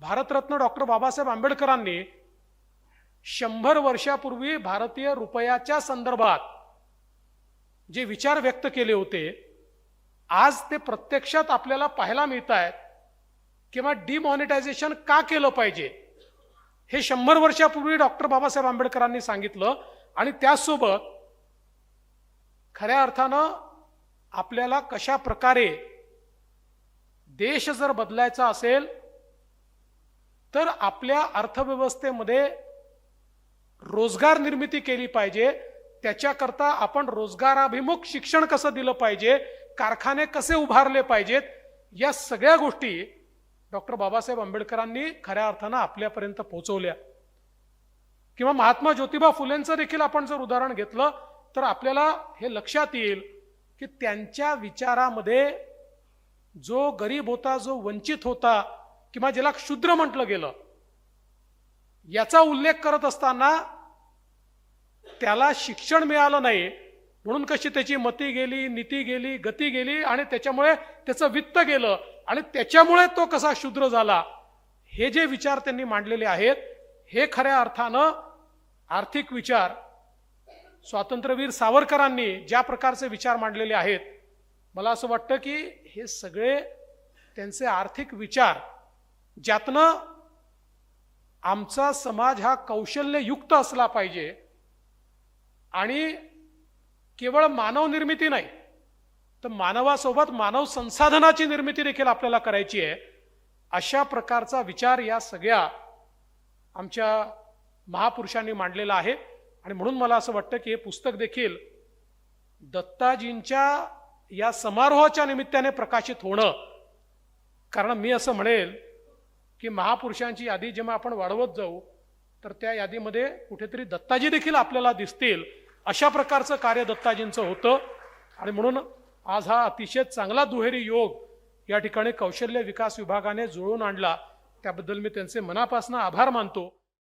Bharat Ratna doctor Babasaheb आंबेडकरांनी शंभर वर्षापूर्वी भारतीय रुपयाच्या संदर्भात जे विचार व्यक्त केले होते आज ते प्रत्यक्षात आपल्याला पाहायला मिळत आहेत किंवा डिमॉनिटायझेशन का केलं पाहिजे हे शंभर वर्षापूर्वी डॉक्टर बाबासाहेब आंबेडकरांनी सांगितलं आणि त्याचसोबत खऱ्या अर्थानं आपल्याला कशा प्रकारे देश जर बदलायचा असेल तर आपल्या अर्थव्यवस्थेमध्ये रोजगार निर्मिती केली पाहिजे. त्याच्याकरता आपण रोजगाराभिमुख शिक्षण कसं दिलं पाहिजे कारखाने कसे उभारले पाहिजेत या सगळ्या गोष्टी डॉक्टर बाबासाहेब आंबेडकरांनी खऱ्या अर्थानं आपल्यापर्यंत पोहोचवल्या. किंवा महात्मा ज्योतिबा फुलेंचं देखील आपण जर उदाहरण घेतलं तर आपल्याला हे लक्षात येईल की त्यांच्या विचारामध्ये जो गरीब होता जो वंचित होता किंवा ज्याला क्षुद्र म्हटलं गेलं. याचा उल्लेख करत असताना त्याला शिक्षण मिळालं नाही. म्हणून कशी त्याची मती गेली नीती गेली गती गेली आणि त्याच्यामुळे त्याचं वित्त गेलं आणि त्याच्यामुळे तो कसा शूद्र झाला हे जे विचार त्यांनी मांडलेले आहेत हे खऱ्या अर्थानं आर्थिक विचार. स्वातंत्र्यवीर सावरकरांनी ज्या प्रकारचे विचार मांडलेले आहेत मला असं वाटतं की हे सगळे त्यांचे आर्थिक विचार ज्यातनं आमचा समाज हा कौशल्ययुक्त असला पाहिजे आणि केवळ मानव निर्मिती नाही तर मानवासोबत मानव संसाधनाची निर्मिती देखील आपल्याला करायची आहे अशा प्रकारचा विचार या सगळ्या आमच्या महापुरुषांनी मांडलेला आहे. आणि म्हणून मला असं वाटतं की हे पुस्तक देखील दत्ताजींच्या या समारोहाच्या निमित्ताने प्रकाशित होणं कारण मी असं म्हणेल की महापुरुषांची यादी जेव्हा आपण वाढवत जाऊ तर त्या यादीमध्ये कुठेतरी दत्ताजी देखील आपल्याला दिसतील. अशा प्रकारचं कार्य दत्ताजींचं होतं. आणि म्हणून आज हा अतिशय चांगला दुहेरी योग या ठिकाणी कौशल्य विकास विभागाने जुळवून आणला. त्याबद्दल मी त्यांचे मनापासून आभार मानतो.